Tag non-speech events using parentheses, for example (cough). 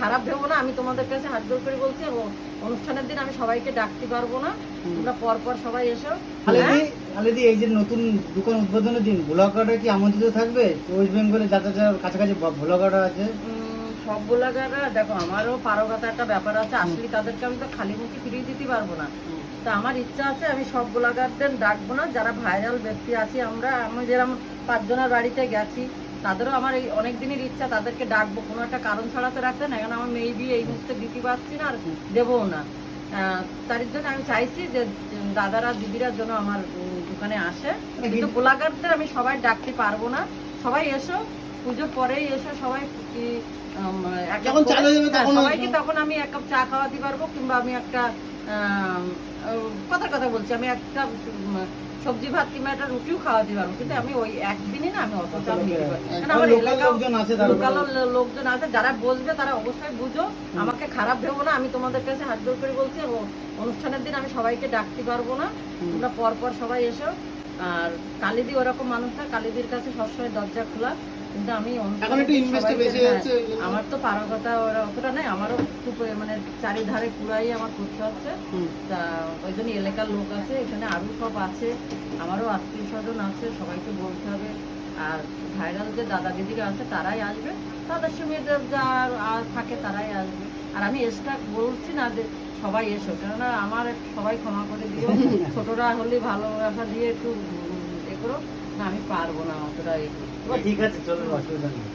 খারাপ ভেবো না আমি তোমাদের কাছে হাত জোর করে বলছি ও- অনুষ্ঠানের দিন আমি সবাইকে ডাকতে পারব না। তোমরা পর পর সবাই এসো। খালেদি হ্যাঁ? এই যে নতুন দোকান উদ্বোধনের দিন ব্লগাররা কি আমন্ত্রিত থাকবে? ওয়েস্ট বেঙ্গলে যাতে কাছাকাছি ব্লগাররা আছে? সব ব্লগাররা দেখো আমারও পারগতা একটা ব্যাপার আছে। আসলে তাদেরকে আমি তো খালি মুখে ফিরিয়ে দিতে পারব না। তা আমার ইচ্ছা আছে আমি সব ব্লগারদের ডাকবো না। যারা ভাইরাল ব্যক্তি আছি আমরা আমি যেরকম পাঁচজনের বাড়িতে গেছি তাদেরও আমার এই অনেক দিনের ইচ্ছা তাদেরকে ডাকবো। কোনো একটা কারণ ছাড়াতে রাখতে না এখন আমার মেয়ে বিয়ে এই মুহূর্তে দিতে পারছি না আর দেবও না। তার জন্য আমি চাইছি যে দাদারা দিদিরা যেন আমার দোকানে আসে। কিন্তু ব্লগারদের আমি সবাই ডাকতে পারব না। সবাই এসো পুজোর পরেই এসো সবাই হয়ে সবাইকে তখন আমি এক কাপ চা খাওয়াতে পারব কিংবা আমি একটা কথার কথা বলছি আমি একটা সবজি ভাত কিংবা একটা রুটিও খাওয়াতে পারব কিন্তু আমি ওই একদিনই না আমি অত চাপ নিতে পারব আমার এলাকাও লোকজন আছে লোকাল লোকজন আছে যারা বসবে তারা অবশ্যই বুঝো। আমাকে খারাপ ভেবো না আমি তোমাদের কাছে হাত জোর করে বলছি অনুষ্ঠানের দিন আমি সবাইকে ডাকতে পারব না। তোমরা পর পর সবাই এসো। আর কালিদি ওরকম মানুষ না কালিদির কাছে সবসময় দরজা খোলা। কিন্তু আমি এখন একটু সবাইকে- বেশি হচ্ছে। আমার তো পারকতা ওরা অতটা নাই আমারও খুব মানে চারিধারে পুরাই আমার করতে হচ্ছে। তা ওই জন্য এলাকার লোক আছে এখানে আরও সব আছে আমারও আত্মীয় স্বজন আছে সবাইকে বলতে হবে। আর ভাইরাল যে দাদা দিদিরা আছে তারাই আসবে। তাদের সঙ্গে যে যা আর থাকে তারাই আসবে। আর আমি এক্সট্রা বলছি না যে সবাই এসো কেননা আমার সবাই ক্ষমা করে দিও। (laughs) ছোটরা হলে ভালোবাসা দিয়ে একটু করো। না আমি পারব না অতটা ঠিক আছে চলো অসুবিধা নেই।